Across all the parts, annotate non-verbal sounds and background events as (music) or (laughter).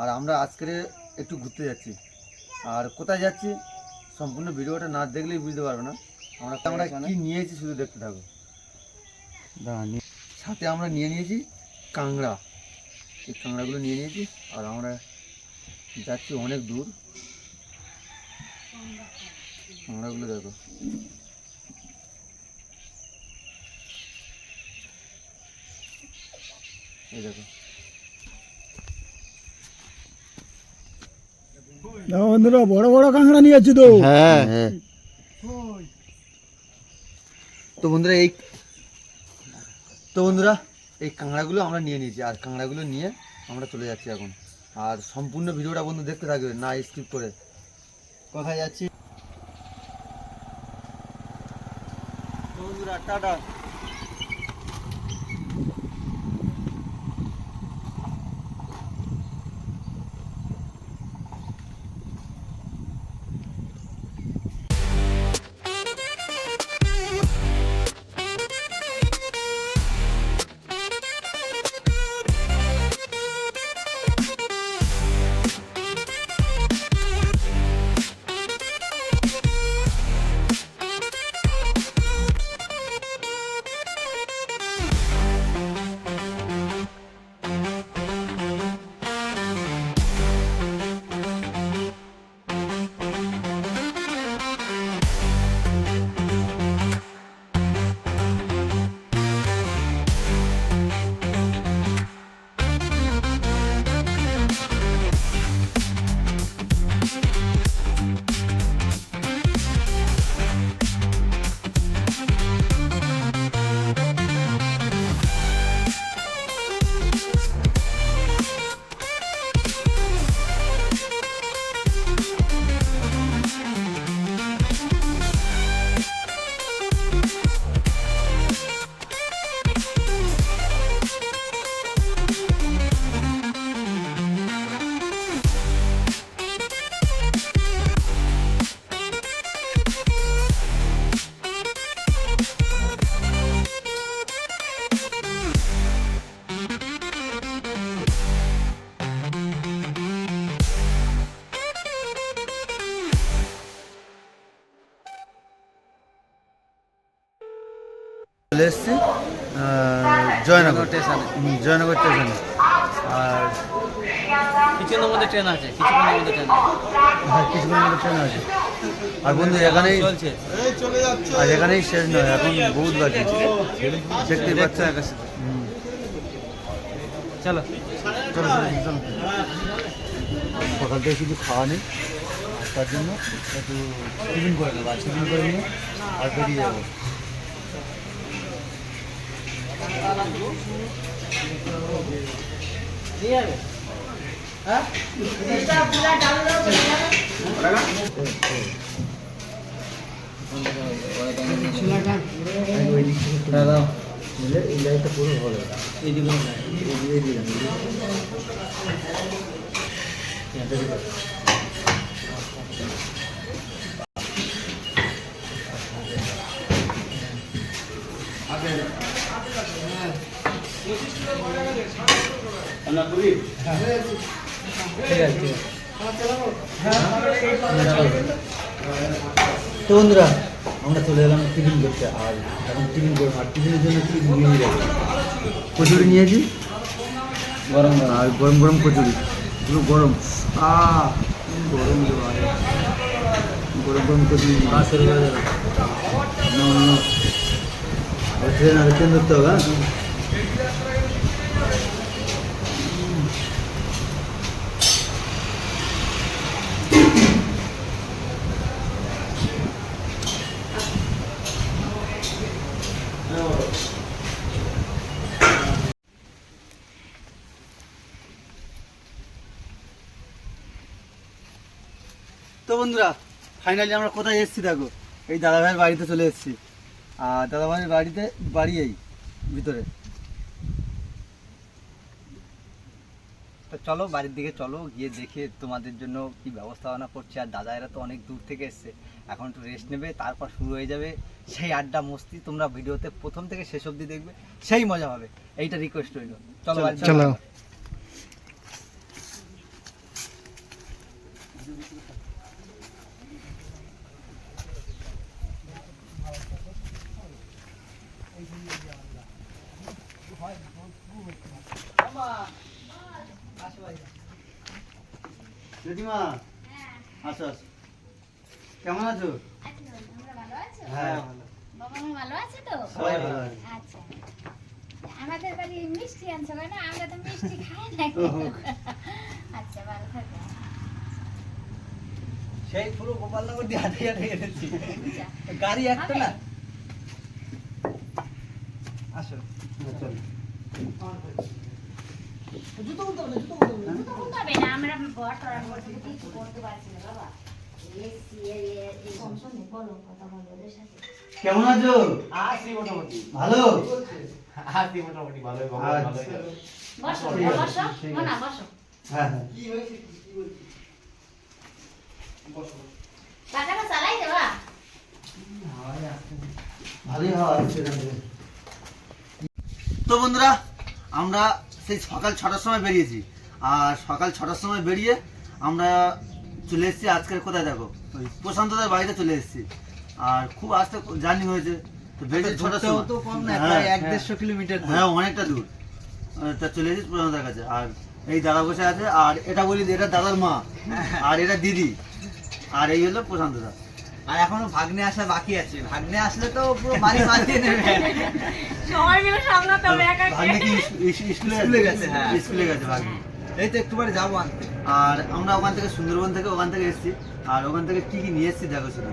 আর আমরা আজকের একটু ঘুরতে যাচ্ছি। আর কোথায় যাচ্ছি সম্পূর্ণ ভিডিওটা না দেখলেই বুঝতে পারবে না। আমরা আমরা কি নিয়েছি শুধু দেখতে থাকো। সাথে আমরা নিয়ে নিয়েছি কাংড়া এই কাংড়াগুলো নিয়ে নিয়েছি আর আমরা যাচ্ছি অনেক দূর। কাংড়াগুলো দেখো। এই দেখো। বন্ধুরা বড় বড় কাঁকড়া নিয়ে যাচ্ছি তো। হ্যাঁ। তো বন্ধুরা এই তো বন্ধুরা এই কাঁকড়াগুলো আমরা নিয়ে নিয়েছি। আর কাঁকড়াগুলো নিয়ে আমরা চলে যাচ্ছি এখন। আর সম্পূর্ণ ভিডিওটা বন্ধু দেখতে থাকবে না স্কিপ করে। কোথায় যাচ্ছি? বন্ধুরা টাটা। চলে এসছি জয়নগর স্টেশনে জয়নগর স্টেশনে। আর কিছুক্ষণের মধ্যে ট্রেন আছে কিছুক্ষণের মধ্যে ট্রেন হ্যাঁ কিছুক্ষণের মধ্যে ট্রেন আছে। আর বন্ধু এখানেই চলছে। আর এখানেই শেষ নয় এখন বহুত বাকি। দেখতেই পাচ্ছ হুম। চলো। চলো চলো চলো সকাল থেকে কিছু খাওয়া নেই তার জন্য একটু টিফিন করে নেব আর টিফিন করে নিয়ে আর বেরিয়ে যাব। এই লাইটটা পুরো ভালো এই দিলাম ঠিক আছে ঠিক তো বন্ধুরা আমরা চলে এলাম টিফিন করতে। আর এখন টিফিন করব আর টিফিনের জন্য কি নিয়ে যাব। কচুরি নিয়েছি। গরম গরম আর গরম গরম কচুরি। পুরো গরম। আ গরম গরম গরম কচুরি শুরু করে দেবে ট্রেন আর ট্রেন ধরতে হবে হ্যাঁ? বন্ধুরা ফাইনালি আমরা কোথায় এসেছি দেখো? এই দাদাভাইয়ের বাড়িতে চলে এসেছি। আর দাদাভাইয়ের বাড়িতে বাড়ি এই ভিতরে। তো চলো বাড়ির দিকে চলো গিয়ে দেখে তোমাদের জন্য কি ব্যবস্থাপনা করছে। আর দাদা এরা তো অনেক দূর থেকে এসছে। এখন একটু রেস্ট নেবে তারপর শুরু হয়ে যাবে। সেই আড্ডা মস্তি তোমরা ভিডিওতে প্রথম থেকে শেষ অবধি দেখবে সেই মজা হবে। এইটা রিকোয়েস্ট রইল। চলো। চলো। জেঠিমা? আসো কেমন আছো? হ্যাঁ ভালো। আছে তো? সবাই ভালো আচ্ছা। আমাদের বাড়ি মিষ্টি আনছো কেন আমরা তো মিষ্টি (laughs) খাই না। আচ্ছা ভালো থাকো। সেই পুরো গোপালনগর দিয়ে এনেছি আচ্ছা। গাড়ি একটা না আসো চলো জুতো খুলতে হবে না আমরা বর টরা করতে কিছু করতে পারছি না বাবা এসি এই শোনে বলো কথা বলো ওদের সাথে কেমন আছো? আছি মোটামুটি। ভালো? আছি মোটামুটি ভালোই ভালো ভালোই আচ্ছা। বসো না। বসো। হ্যাঁ হ্যাঁ। টাকাটা চালাই দেবা? ভালোই হাওয়া আসছে এখান থেকে। তো বন্ধুরা আমরা সেই সকাল ছটার সময় বেরিয়েছি। আর সকাল ছটার সময় বেরিয়ে আমরা চলে এসেছি আজকের কোথায় দেখো? ওই প্রশান্তদার বাড়িতে চলে এসেছি। আর খুব আস্তে জার্নি হয়েছে। তো ছটার তো কম না হ্যাঁ, প্রায় এক হ্যাঁ। দেড়শো কিলোমিটার হ্যাঁ অনেকটা দূর। তা চলে এসেছি কাছে। আর এই দাদা বসে আছে আর এটা বলি এটা দাদার মা আর এটা দিদি আর এই হলো প্রশান্তদা আর এখনও ভাগ্নে আসা বাকি আছে। ভাগ্নে আসলে তো পুরো বাড়ি বাঁধিয়ে নেবে সবাই মিলে সামলাতে হবে একা ভাগ্নে কি স্কুলে স্কুলে গেছে, হ্যাঁ। স্কুলে গেছে ভাগ্নে। এই তো একটু পরে যাব আনতে। আর আমরা ওখান থেকে সুন্দরবন থেকে ওখান থেকে এসেছি। আর ওখান থেকে কি কি নিয়ে এসেছি দেখো শুধু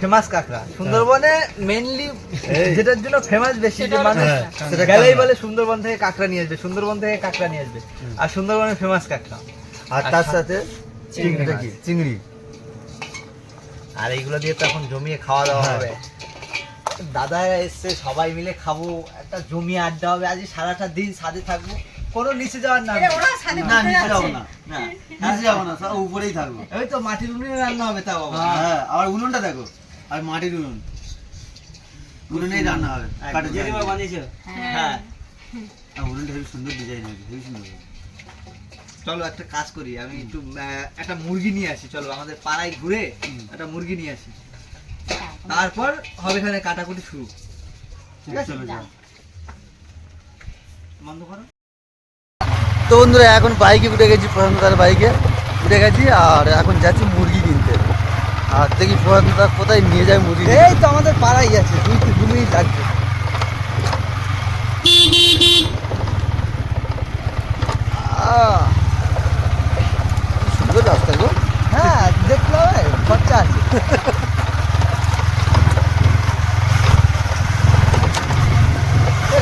ফেমাস কাঁকড়া। সুন্দরবনে মেনলি যেটার জন্য ফেমাস বেশি যে মানুষ হ্যাঁ, গেলেই বলে সুন্দরবন থেকে কাঁকড়া নিয়ে আসবে সুন্দরবন থেকে কাঁকড়া নিয়ে আসবে। আর সুন্দরবনের ফেমাস কাঁকড়া। আর তার সাথে চিংড়ি চিংড়ি। আর এইগুলো দিয়ে তো এখন জমিয়ে খাওয়া দাওয়া হ্যাঁ। হবে। দাদা এসছে সবাই মিলে খাব। একটা জমিয়ে আড্ডা হবে। আজ সারাটা দিন সাথে থাকব। কোনো নিচে যাওয়ার না নিচে যাব না। না নিচে যাব না সব উপরেই থাকব। ওই তো মাটির উনুনে রান্না হবে তাও আবার। হ্যাঁ আর উনুনটা দেখো আর মাটির উনুন। উনুনেই রান্না হবে কাঠের জেঠিমা বানিয়েছো? হ্যাঁ। আর উনুনটা হেবি সুন্দর ডিজাইন হয়েছে হেবি সুন্দর। চলো একটা কাজ করি আমি একটু একটা মুরগি নিয়ে আসি চলো আমাদের পাড়ায় ঘুরে একটা মুরগি নিয়ে আসি। তারপর? হবে এখানে কাটাকুটি শুরু। ঠিক আছে? চলো যাও। বন্ধ করো। তো বন্ধুরা এখন বাইকে উঠে গেছি প্রশান্তদার বাইকে উঠে গেছি আর এখন যাচ্ছি মুরগি কিনতে। আর দেখি প্রশান্তদা কোথায় নিয়ে যায় মুরগি এই তো আমাদের পাড়াই আছে দুই দু মিনিট লাগবে সুন্দর রাস্তা গো। হ্যাঁ দেখতে হবে খরচা আছে।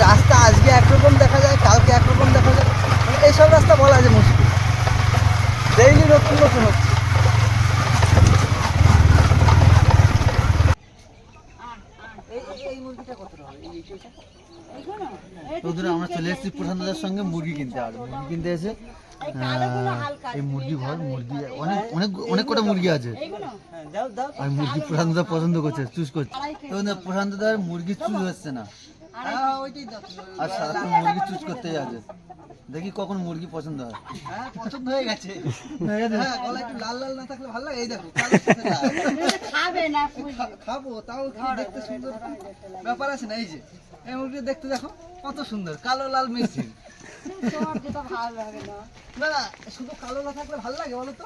রাস্তা আজকে একরকম দেখা যায় কালকে একরকম দেখা যায়। এইসব রাস্তা বলা যায় মুশকিল। ডেইলি নতুন নতুন হচ্ছে। বন্ধুরা আমরা চলে এসেছি প্রশান্তদার সঙ্গে মুরগি কিনতে। আর মুরগি কিনতে এসে এই মুরগি ঘর মুরগি অনেক অনেক অনেক কটা মুরগি আছে। হ্যাঁ আর মুরগি প্রশান্তদা পছন্দ করছে চুজ করছে। তো বন্ধুরা প্রশান্তদার মুরগি চুজ হচ্ছে না। ওইটাই দাও। আর সারাক্ষণ মুরগি চুজ করতেই আছে। দেখি কখন মুরগি পছন্দ হয়। হ্যাঁ পছন্দ হয়ে গেছে। (laughs) হ্যাঁ গলা একটু লাল লাল না থাকলে ভালো লাগে। এই দেখো। খাবে না খাব তাও কি দেখতে সুন্দর? ব্যাপার আছে না এই যে এই মুরগি দেখতে দেখো কত সুন্দর কালো লাল মিশিং তোমার যেটা ভালো লাগে না। না শুধু কালো না থাকলে ভালো লাগে বলো তো?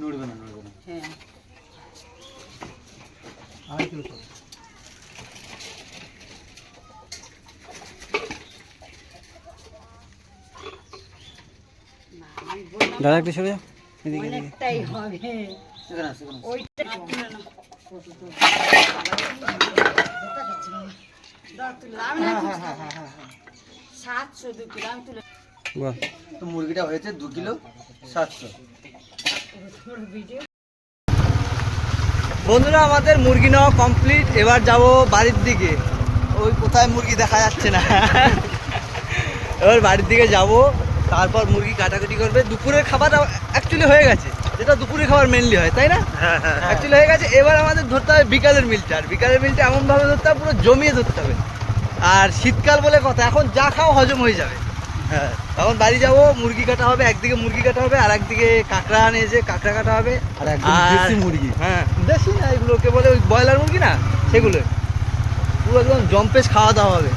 নড়বে না নড়বে না। আড়াই কিলো করো। দাদা একটু সরে যাও অনেকটাই হবে সেখানে আছে, সেখানে আছে। ওইটা কিনে নাও। দাও, তুললাম না সাতশো দু কিলো আমি তুলে বল তো মুরগিটা হয়েছে দু কিলো সাতশো। বন্ধুরা আমাদের মুরগি নেওয়া কমপ্লিট এবার যাব বাড়ির দিকে। ওই কোথায় মুরগি দেখা যাচ্ছে না। এবার বাড়ির দিকে যাব। তারপর মুরগি কাটাকুটি করবে। দুপুরের খাবার অ্যাকচুয়ালি হয়ে গেছে। যেটা দুপুরের খাবার মেনলি হয় তাই না? অ্যাকচুয়ালি হয়ে গেছে। এবার আমাদের ধরতে হবে বিকালের মিলটা আর বিকালের মিলটা এমনভাবে ধরতে হবে পুরো জমিয়ে ধরতে হবে। আর শীতকাল বলে কথা এখন যা খাও হজম হয়ে যাবে। হ্যাঁ। তখন বাড়ি যাব মুরগি কাটা হবে একদিকে মুরগি কাটা হবে আর একদিকে কাঁকড়া আনিয়েছে কাঁকড়া কাটা হবে। আর দেশি মুরগি। হ্যাঁ দেশি না এগুলোকে বলে ওই ব্রয়লার মুরগি না সেগুলো। পুরো একদম জম্পেশ খাওয়া দাওয়া হবে।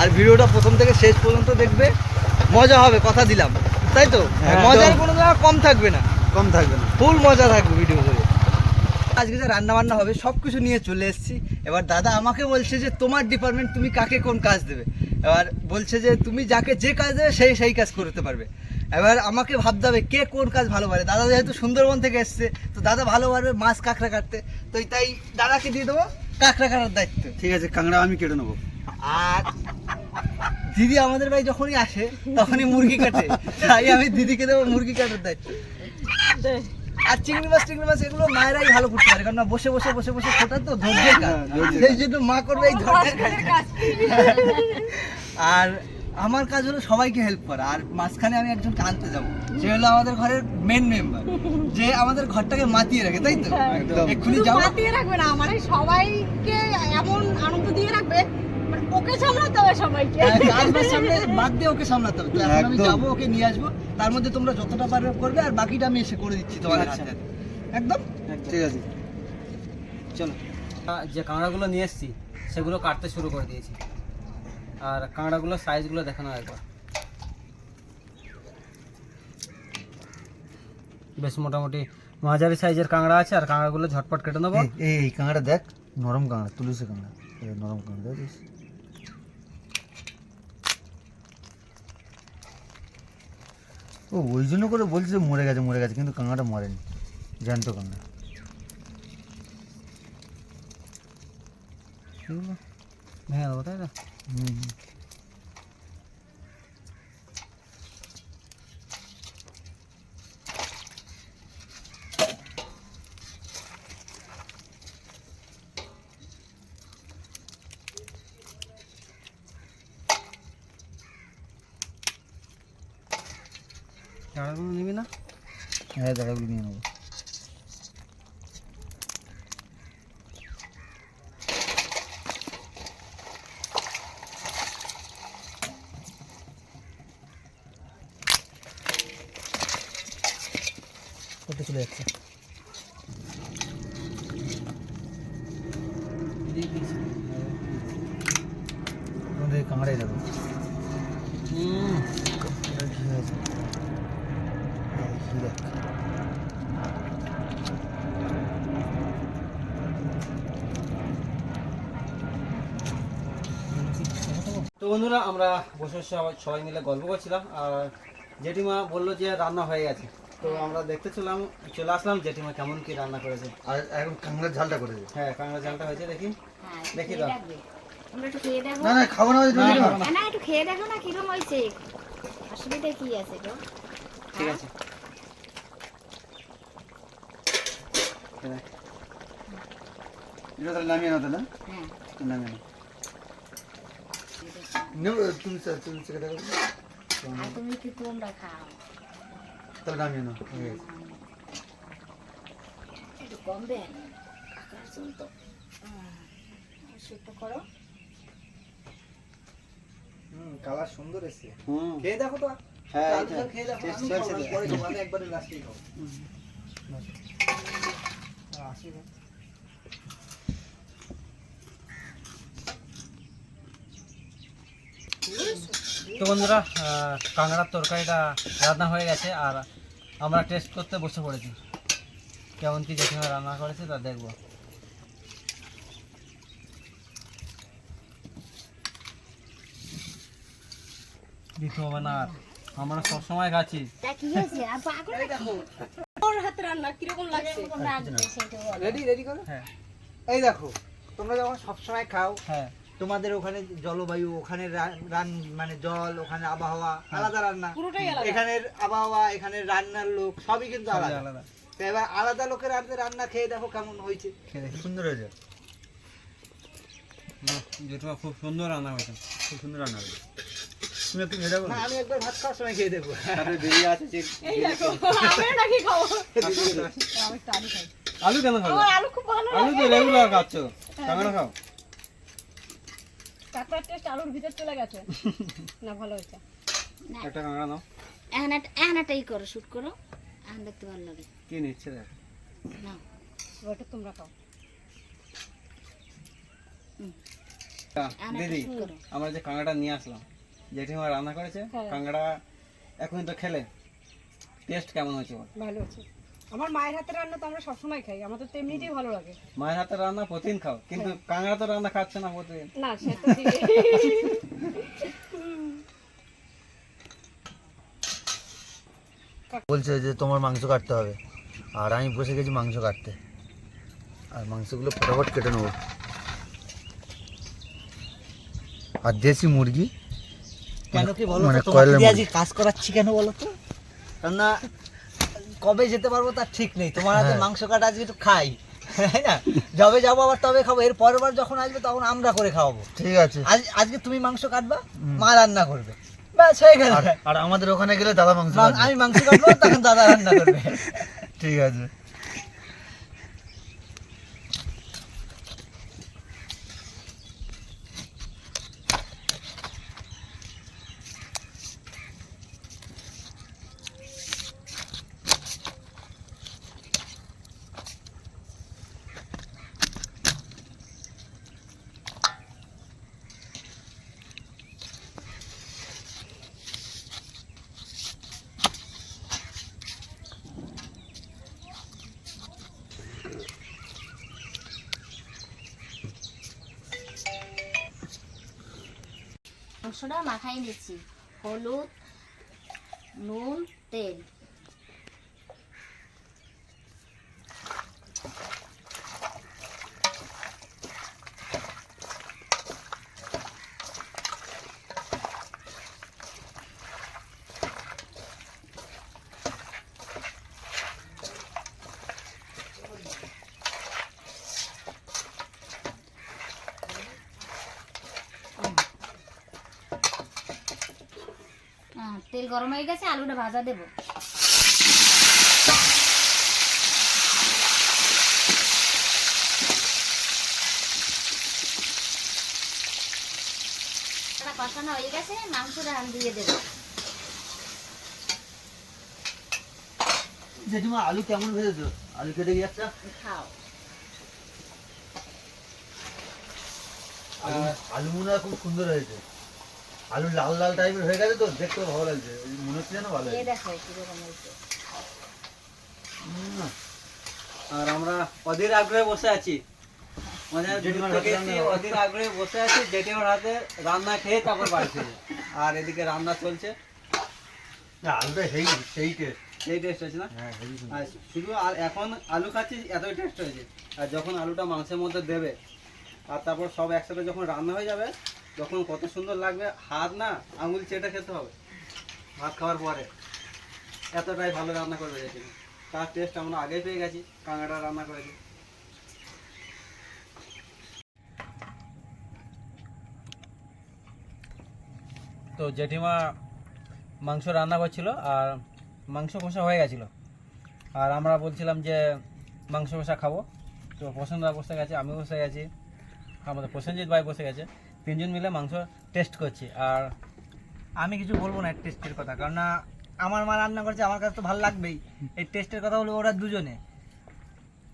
আর ভিডিওটা প্রথম থেকে শেষ পর্যন্ত দেখবে। মজা হবে কথা দিলাম। তাই তো? মজার কোনো কম থাকবে না। কম থাকবে না। ফুল মজা থাকবে ভিডিও করে আজকে যে রান্না বান্না হবে সব কিছু নিয়ে চলে এসেছি। এবার দাদা আমাকে বলছে যে তোমার ডিপার্টমেন্ট তুমি কাকে কোন কাজ দেবে? এবার বলছে যে তুমি যাকে যে কাজ দেবে সেই সেই কাজ করতে পারবে। এবার আমাকে ভাবতে হবে কে কোন কাজ ভালো পারে? দাদা যেহেতু সুন্দরবন থেকে এসছে তো দাদা ভালো পারবে মাছ কাঁকড়া কাটতে। তো তাই দাদাকে দিয়ে দেবো কাঁকড়া কাটার দায়িত্ব। ঠিক আছে কাঁকড়া আমি কেটে নেব। আর দিদি আমাদের বাড়ি যখনই আসে তখনই মুরগি কাটে। তাই আমি দিদিকে দেবো মুরগি কাটার দায়িত্ব। আর চিংড়ি মাছ চিংড়ি মাছ এগুলো মায়েরাই ভালো করতে পারে। কারণ বসে বসে বসে বসে তো ধৈর্যের কাজ। হ্যাঁ, সেই জন্য মা করবে এই ধৈর্যের কাজ। আর আমার কাজ হলো সবাইকে হেল্প করা। আর মাঝখানে আমি একজনকে আনতে যাব। সে হলো আমাদের ঘরের মেন মেম্বার যে আমাদের ঘরটাকে মাতিয়ে রাখে তাই তো? এক্ষুনি যাব মাতিয়ে রাখবে না সবাইকে এমন আনন্দ দিয়ে রাখবে ওকে সামলাতে হবে সবাইকে। হ্যাঁ, সামনে বাদ দিয়ে ওকে সামলাতে হবে। তো এখন আমি যাব ওকে নিয়ে আসব। তার মধ্যে তোমরা যতটা পারবে করবে আর বাকিটা আমি এসে করে দিচ্ছি তোমাদের আচ্ছা। হাতে। একদম? ঠিক আছে। চলো। যে কাঁকড়াগুলো নিয়ে এসেছি সেগুলো কাটতে শুরু করে দিয়েছি। আর কাঁকড়াগুলোর সাইজগুলো দেখানো একবার। বেশ মোটামুটি মাঝারি সাইজের কাঁকড়া আছে আর কাঁকড়াগুলো ঝটপট কেটে নেব। এই- কাঁকড়া দেখ নরম কাঁকড়া তুলসী কাঁকড়া নরম কাঁকড়া দেখছিস ও ওই জন্য করে বলছে যে মরে গেছে মরে গেছে কিন্তু কাঁকড়াটা মরেনি জ্যান্ত কাঁকড়া এগুলো ভেঙে দেবো তাই তো হুম হুম। কাঁকড়াগুলো নিবি না হ্যাঁ দাঁড়াগুলো নিয়ে নেব করতে চলে যাচ্ছে তোমাদের এই কাঁকড়াই দেখো হুম এটা কি হয়েছে এই কি দেখ তো বন্ধুরা আমরা বসে সবাই সবাই মিলে গল্প করছিলাম আর জেঠিমা বলল যে রান্না হয়ে গেছে। তো আমরা দেখতে চলাম চলে আসলাম জেঠিমা কেমন কি রান্না করেছে। আর এখন কাঁকড়ার ঝালটা করেছে। হ্যাঁ কাঁকড়া ঝালটা হয়েছে দেখি। হ্যাঁ, দেখি খেয়ে না না খাব না না। না। না। একটু খেয়ে দেখো না কিরম হয়েছে। অসুবিধা কি আছে গো? ঠিক আছে। এটা নামিয়ে নাও তাহলে হ্যাঁ? নামিয়ে নাও। নেও তুমি সে- তুমি সেটা দেখো আর তুমি কি তোমরা খাও। তাহলে নামিয়ে নাও একটু কম দেন কাকার চুল তো সুস্থ করো। হুম কালার সুন্দর এসছে। হুম। খেয়ে দেখো তো। হ্যাঁ খেয়ে দেখো আমি তো। পরে খাব, আমি একবারে লাস্টেই খাব। তো বন্ধুরা আহ, কাঁকড়ার তরকারিটা রান্না হয়ে গেছে আর আমরা টেস্ট করতে বসে পড়েছি। কেমন কি জেঠিমা রান্না করেছে তা দেখব। দিতে হবে না আর। আমরা সবসময় খাচ্ছি? ওর হাতে রান্না কীরকম লাগছে। রেডি রেডি করো? হ্যাঁ। এই দেখো তোমরা যখন সবসময় খাও হ্যাঁ। তোমাদের ওখানে জলবায়ু ওখানে রান মানে জল ওখানে আবহাওয়া আলাদা রান্না। এখানের আবহাওয়া এখানের রান্নার লোক সবই কিন্তু আলাদা। আলাদা। এবার আলাদা লোকের হাতে রান্না খেয়ে দেখো কেমন হয়েছে। খেয়ে দেখি। সুন্দর হয়েছে। জেঠিমা খুব সুন্দর রান্না হয়েছে। খুব সুন্দর রান্না হয়েছে। তুমি একটু ভেজা না আমি একবার ভাত খাওয়ার সময় খেয়ে দেখব। তারপরে বেরিয়ে আছে যে এই দেখো আমি নাকি খাব? আমি আলু খাই আলু কেন খাব? আলু খুব ভালো আলু তো রেগুলার খাচ্ছ। কাঁকড়া খাও। কাঁকড়ার টেস্ট আলুর ভিতর চলে গেছে। না ভালো হয়েছে। একটা কাঁকড়া নাও। এখন একটা এখন একটা ই করো শুট করো। এখন দেখতে ভালো লাগে। কি নিচ্ছে দেখ। নাও। ওটা তোমরা খাও। দিদি আমরা যে কাঁকড়াটা নিয়ে আসলাম জেঠিমা রান্না করেছে কাঁকড়া এখন তো খেলে। টেস্ট কেমন হয়েছে বল? ভালো আছে আমার মায়ের হাতের রান্না তো আমরা সবসময় খাই আমাদের তো এমনিতেই ভালো লাগে। মায়ের হাতে রান্না প্রতিদিন খাও কিন্তু কাঁকড়া তো রান্না খাচ্ছে না প্রতিদিন। না সেটা ঠিক বলছে যে তোমার মাংস কাটতে হবে আর আমি বসে গেছি মাংস কাটতে। আর মাংসগুলো ফটাফট কেটে নেব। আর দেশি মুরগি কেন কি বলো মানে তোমাকে দিয়ে আজকে কাজ করাচ্ছি কেন বলো তো? কেননা কবে যেতে পারব তার ঠিক নেই। তোমার হাতে হ্যাঁ। মাংস কাটা আজকে একটু খাই। না? যবে যাব আবার তবে খাব। এর পরের বার যখন আসবে তখন আমরা করে খাওয়াবো। ঠিক আছে। আজ আজকে তুমি মাংস কাটবা মা রান্না করবে। ব্যাস হয়ে গেল। আর আমাদের ওখানে গেলে দাদা মাংস আমি মাংস কাটবো তখন দাদা রান্না করবে। ঠিক আছে। নিচ্ছি হলুদ নুন তেল হ্যাঁ তেল গরম হয়ে গেছে আলুটা ভাজা দেবো। এটা কষানো হয়ে গেছে মাংসটা আমি দিয়ে দেবো। জেঠিমা আলু কেমন ভেজেছো? আলু কেটে যাচ্ছে খাও। আলু আলু মনে হয় খুব সুন্দর হয়েছে। আলু লাল লাল টাইপের হয়ে গেছে তো দেখতে ভালো লাগছে। মনে হচ্ছে যেন ভালো আর আমরা অধীর আগ্রহে বসে আছি। মানে রান্না অধীর আগ্রহে বসে আছি জেঠিমার হাতে রান্না খেয়ে তারপর আর এদিকে রান্না চলছে। আলুটা সেই সেই টেস্ট সেই টেস্ট হয়েছে না? হ্যাঁ। আর শুধু আর এখন আলু খাচ্ছি এতই টেস্ট হয়েছে। আর যখন আলুটা মাংসের মধ্যে দেবে আর তারপর সব একসাথে যখন রান্না হয়ে যাবে তখন কত সুন্দর লাগবে, হাত না আঙুল চেটে খেতে হবে। ভাত খাওয়ার পরে। এতটাই ভালো রান্না করবে যেটি তার টেস্ট আমরা আগেই পেয়ে গেছি, কাঁকড়া রান্না করেছি। তো জেঠিমা মাংস রান্না করছিল আর মাংস কষা হয়ে গেছিল। আর আমরা বলছিলাম যে মাংস কষা খাব। তো প্রসেনদা বসে গেছে আমি বসে গেছি। আমাদের প্রসেনজিৎ ভাই বসে গেছে। তিনজন মিলে মাংস টেস্ট করছি। আর আমি কিছু বলব না টেস্টের কথা কারণ না আমার মা রান্না করছে আমার কাছে তো ভালো লাগবেই। এই টেস্টের কথা বলব ওরা দুজনে।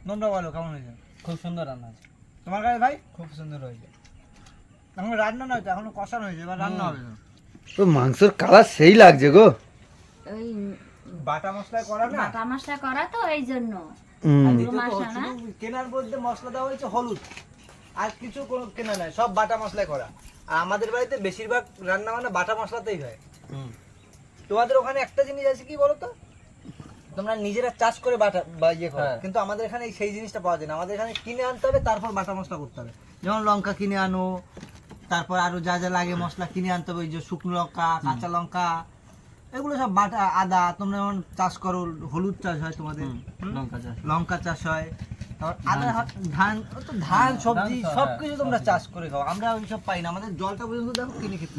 তোমরা বলো কেমন হয়েছে? খুব সুন্দর রান্না আছে তোমার কাছে ভাই? খুব সুন্দর হয়েছে। এখন রান্না নয় তো এখনও কষানো হয়েছে এবার রান্না হবে তো। তো মাংসের কালার সেই লাগছে গো। ওই বাটা মশলায় করা না? বাটা মশলা করা তো এই জন্য মশলা না? কেনার মধ্যে মশলা দেওয়া হয়েছে হলুদ। আর কিছু কোনো কেনা নয় সব বাটা মশলায় করা। আর আমাদের বাড়িতে বেশিরভাগ রান্না বান্না বাটা মশলাতেই হয়। তোমাদের ওখানে একটা জিনিস আছে কি বলো তো তোমরা নিজেরা চাষ করে বাটা বা ইয়ে করো। হ্যাঁ। কিন্তু আমাদের এখানে সেই জিনিসটা পাওয়া যায় না। আমাদের এখানে কিনে আনতে হবে তারপর বাটা মশলা করতে হবে। যেমন লঙ্কা কিনে আনো তারপর আরও যা যা লাগে মশলা কিনে আনতে হবে ওই যে শুকনো লঙ্কা কাঁচা লঙ্কা এগুলো সব বাটা আদা তোমরা যেমন চাষ করো হলুদ চাষ হয় তোমাদের। লঙ্কা চাষ। লঙ্কা চাষ হয়। ধান তো ধান সবজি ধান তো, সব হ্যাঁ, কিছু তোমরা চাষ করে খাও। আমরা ওই সব পাই না। আমাদের জলটা পর্যন্ত দেখো কিনে খেতে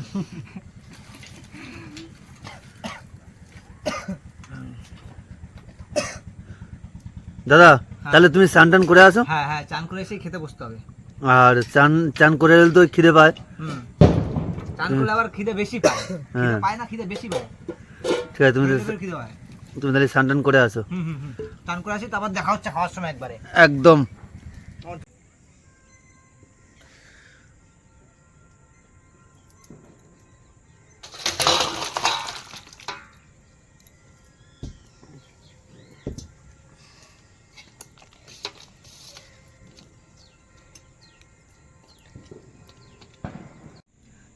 দাদা তাহলে তুমি চান টান করে আসো? হ্যাঁ হ্যাঁ চান করে এসেই খেতে বসতে হবে। আর চান চান করে এলে তো খিদে পায়। হুম। চান করলে আবার খিদে বেশি পায়। খিদে হ্যাঁ। পায় না খিদে বেশি পায়। ঠিক আছে তুমি খিদে পায়। তুমি তাহলে স্নান টান করে আসো। স্নান করে আসি তারপর দেখা হচ্ছে খাওয়ার সময় একবারে। একদম।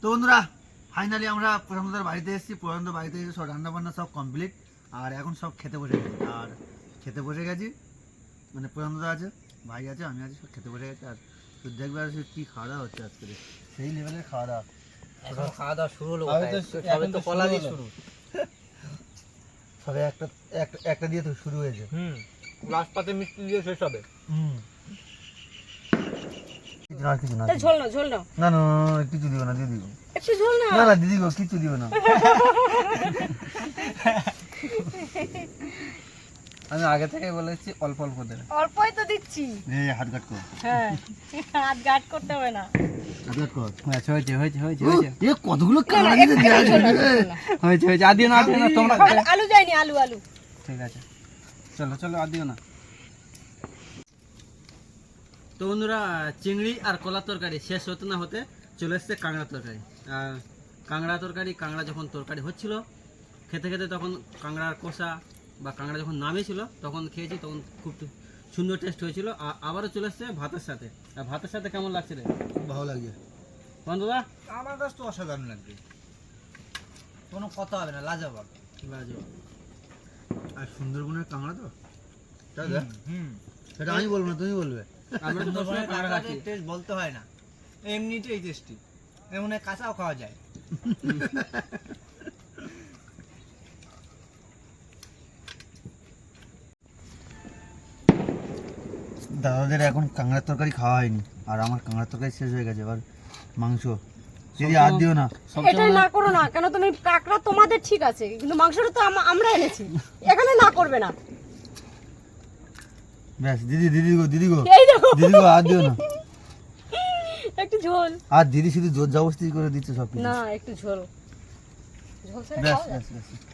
তো বন্ধুরা ফাইনালি আমরা প্রশান্তদের বাড়িতে এসেছি প্রশান্ত বাড়িতে এসে সব রান্নাবান্না সব কমপ্লিট আর এখন সব খেতে বসে গেছি। আর খেতে বসে গেছি। মানে প্রশান্তদা আছে ভাই আছে আমি আছি সব খেতে বসে গেছি। আর তো দেখবে আর কি খাওয়া দাওয়া হচ্ছে আজকে সেই লেভেলের খাওয়া দাওয়া। এখন খাওয়া দাওয়া শুরু হলো তো সবে তো তো কলা দিয়ে শুরু। সবে একটা একটা একটা দিয়ে তো শুরু হয়েছে। হুম লাস্ট পাতে মিষ্টি দিয়ে শেষ হবে। হুম। কিছু না আর কিছু না। ঝোল না ঝোল না না না না, না, কিছু দিব না দিয়ে দিব। একটু ঝোল না না না দিদি গো কিছু দিব না। আমি আগে থেকে বলেছি অল্প অল্প দেবে। অল্পই তো দিচ্ছি। এই হাত কাট কর। হ্যাঁ হাত গার্ড করতে হবে না। হাত কাট কর। আচ্ছা হয়েছে হয়েছে হয়েছে এ কতগুলো দেয়া। হয়েছে হয়েছে না না তোমরা আলু- যায়নি আলু আলু। ঠিক আছে। চলো চলো না। তো বন্ধুরা চিংড়ি আর কলার তরকারি শেষ হতে না হতে চলে এসছে কাঁকড়া তরকারি। আর কাঁকড়া তরকারি কাঁকড়া যখন তরকারি হচ্ছিল খেতে খেতে তখন কাঁকড়ার কষা বা কাঁকড়া যখন নামেছিল তখন খেয়েছি তখন খুব সুন্দর টেস্ট হয়েছিল। আর আবারও চলে এসছে ভাতের সাথে। আর ভাতের সাথে কেমন লাগছে রে? খুব ভালো লাগছে। বন্ধুরা আমার কাছে তো অসাধারণ লাগবে কোনো কথা হবে না লাজবাব। লাজবাব। আর সুন্দরবনের কাঁকড়া তো? হুম সেটা আমি বলব না তুমি বলবে। আমরা তো সবসময় কাঁকড়া খাচ্ছি। টেস্ট বলতে হয় না। এমনিতেই টেস্টি এমন কাঁচাও খাওয়া যায়। (laughs) দাদাদের এখন কাঁকড়ার তরকারি খাওয়া হয়নি আর আমার কাঁকড়ার তরকারি শেষ হয়ে গেছে এবার মাংস। দিদি আর দিও না। এটাই না করো না কেন তুমি কাঁকড়া তোমাদের ঠিক আছে কিন্তু মাংসটা তো আম- আমরা এনেছি। এখানে না করবে না। ব্যাস দিদি দিদি গো দিদি গো। এই দেখো। দিদি গো আর দিও না। একটু ঝোল। আর দিদি শুধু জোর জবরদস্তি করে দিচ্ছে সব না একটু ঝোল। ঝোল ব্যাস? ব্যাস ব্যাস।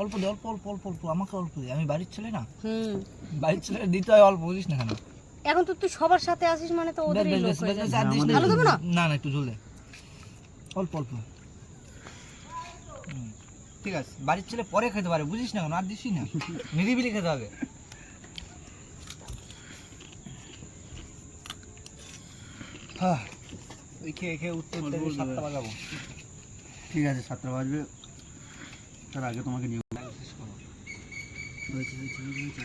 অল্প দে অল্প অল্প অল্প অল্প আমাকে অল্প দে। আমি বাড়ির ছেলে না। হুম। বাড়ির ছেলে দিতে হয় অল্প বুঝিস না কেন? এখন তো তুই সবার সাথে আসিস মানে তো লোক হয়ে যাবে। না আলু দেবো না? না না একটু ঝোল দে। অল্প অল্প। ঠিক আছে বাড়ির ছেলে পরে খেতে পারে বুঝিস না কেন? আর দিসই না। নিরিবিলি খেতে হবে। হ্যাঁ ওই খেয়ে খেয়ে উঠতে সাতটা বাজাবো। ঠিক আছে সাতটা বাজবে। তার আগে তোমাকে নিয়ে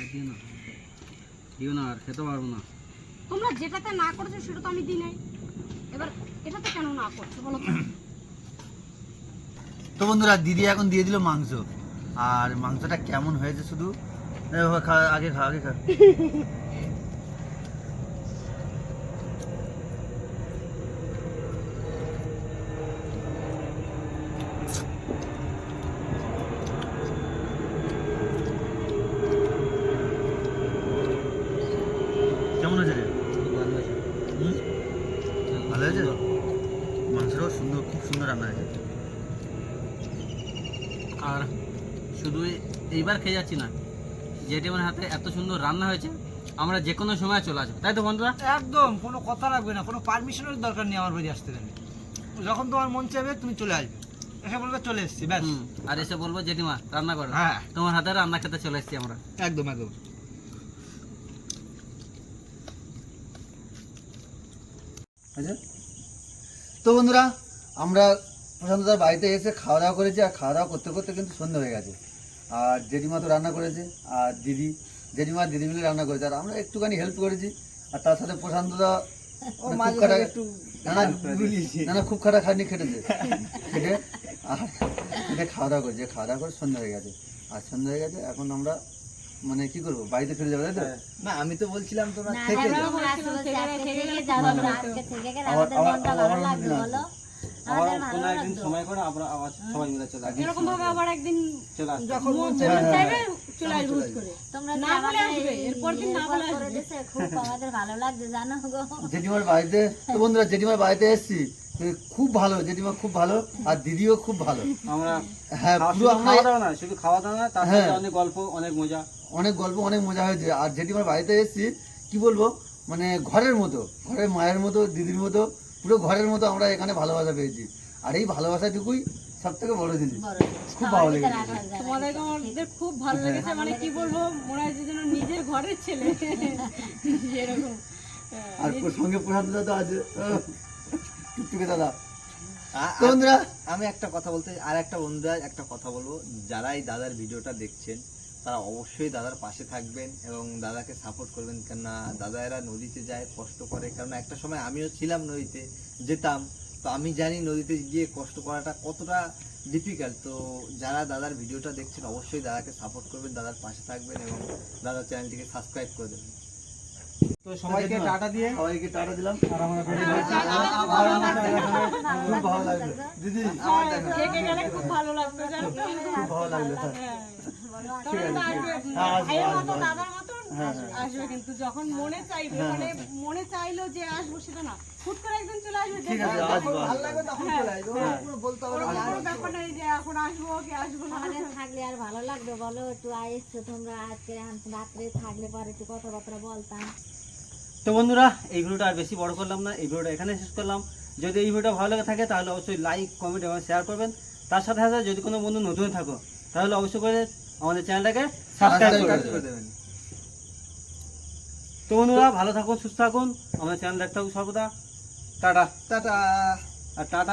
দিও না। দিও না আর খেতে পারব না। তোমরা যেটাতে না করেছ সেটা তো আমি দিই নাই। এবার এটাতে কেন না করছ বলো তো? বন্ধুরা দিদি এখন দিয়ে দিল মাংস। আর মাংসটা কেমন হয়েছে শুধু? আগে খা আগে খা কেমন হয়েছে রে হুম? ভালো হয়েছে মাংসটাও সুন্দর খুব সুন্দর রান্না হয়েছে আর শুধু এই- এইবার খেয়ে যাচ্ছি না। জেঠিমার হাতে এত সুন্দর রান্না হয়েছে আমরা যে কোনো সময় চলে আসব। তাই তো বন্ধুরা? একদম কোনো কথা রাখবে না কোনো পারমিশনের দরকার নেই আমার বাড়ি আসতে গেলে। যখন তোমার মন চাইবে তুমি চলে আসবে। এসে বলবে চলে এসছি ব্যাস। আর এসে বলব জেঠিমা রান্না করো। হ্যাঁ। তোমার হাতে রান্না খেতে চলে এসেছি আমরা। একদম একদম। আচ্ছা। তো বন্ধুরা আমরা প্রশান্তদার বাড়িতে এসে খাওয়া দাওয়া করেছি আর খাওয়া দাওয়া করতে করতে কিন্তু সন্ধ্যা হয়ে গেছে। আর জেঠিমা তো রান্না করেছে আর দিদি জেঠিমা দিদি মিলে রান্না করেছে আর আমরা একটুখানি হেল্প করেছি আর তার সাথে প্রশান্তদা মানে খুব খাটা খাটা খাটনি খেটেছে খেটে আর খেটে খাওয়া দাওয়া করেছে খাওয়া দাওয়া করে সন্ধ্যা হয়ে গেছে আর সন্ধ্যা হয়ে গেছে এখন আমরা মানে কি করব বাড়িতে ফিরে যাব তাই তো না আমি তো বলছিলাম তোমরা থেকে যাও। আবার- আমাদের আবার- মনটা আবার ভালো অন্য লাগবে দিন বলো আবার আমাদের ভালো কোনো একদিন সময় করে আমরা আবার সবাই মিলে চলে আসব এরকম ভাবে আবার একদিন চলে আসব যখন মন চাইবে চলে আসবে করে। তোমরা না বলে আসবে, এরপর দিন না বলে আসবে। খুব আমাদের ভালো লাগছে জানো গো। জেঠিমার বাড়িতে তো বন্ধুরা জেঠিমার বাড়িতে এসেছি খুব ভালো জেঠিমা খুব ভালো আর দিদিও খুব ভালো। আমরা হ্যাঁ খাওয়া- পুরো শুধু খাওয়া দাওয়া না শুধু খাওয়া দাওয়া না তার সাথে হ্যাঁ। অনেক গল্প অনেক মজা। অনেক গল্প অনেক মজা হয়েছে। আর জেঠিমার বাড়িতে এসেছি কি বলব মানে ঘরের মতো ঘরের মায়ের মতো দিদির মতো পুরো ঘরের মতো আমরা এখানে ভালোবাসা পেয়েছি। আর এই ভালোবাসাটুকুই সব থেকে বড় জিনিস। খুব ভালো লেগেছে। তোমাদেরকে আমাদের খুব ভালো লেগেছে মানে কি বলব মনে হচ্ছে যেন নিজের ঘরের ছেলে। (laughs) এরকম। আর সঙ্গে প্রসাদ দাদা তো আছে টুকটুকে দাদা। বন্ধুরা আমি একটা কথা বলতে আর একটা বন্ধুরা একটা কথা বলব যারা এই দাদার ভিডিওটা দেখছেন তারা অবশ্যই দাদার পাশে থাকবেন এবং দাদাকে সাপোর্ট করবেন। কেননা দাদা এরা নদীতে যায় কষ্ট করে। কারণ একটা সময় আমিও ছিলাম নদীতে যেতাম। তো আমি জানি নদীতে গিয়ে কষ্ট করাটা কতটা ডিফিকাল্ট তো যারা দাদার ভিডিওটা দেখছেন অবশ্যই দাদাকে সাপোর্ট করবেন দাদার পাশে থাকবেন এবং দাদার চ্যানেলটিকে সাবস্ক্রাইব করে দেবেন। তো সবাইকে টাটা দিয়ে সবাইকে টাটা দিলাম। আর আমরা খুব ভালো লাগল। দিদি খুব ভালো তো? খুব ভালো লাগল হ্যাঁ ঠিক আছে ঠিক আছে। হ্যাঁ, আসব, ভাইয়ের আসব, মতো আসব। দাদার মতন আসবে কিন্তু যখন মনে চাইবে হ্যাঁ, মানে মনে চাইলো যে আসব সেটা না। হুট করে একদিন চলে আসবে ঠিক আছে দেখবে। আসব। ভালো লাগবে তখন চলে আসব। বলতে হবে ওরকম কোনো ব্যাপার নেই যে এখন আসব কি আসব থাকলে আর ভালো লাগবে বলো? একটু এসছো তোমরা আজকে রাত্রে থাকলে পরে একটু কথাবার্তা বলতাম। তো বন্ধুরা এই ভিডিওটা আর বেশি বড় করলাম না এই ভিডিওটা এখানে শেষ করলাম। যদি এই ভিডিওটা ভালো লেগে থাকে তাহলে অবশ্যই লাইক কমেন্ট এবং শেয়ার করবেন। তার সাথে সাথে যদি কোনো বন্ধু নতুন থাকো তাহলে অবশ্যই করে আমাদের চ্যানেলটাকে সাবস্ক্রাইব করে দেবেন। তো বন্ধুরা ভালো থাকুন সুস্থ থাকুন। আমাদের চ্যানেল দেখতে থাকুন সর্বদা। টাটা। টাটা। আর টাটা।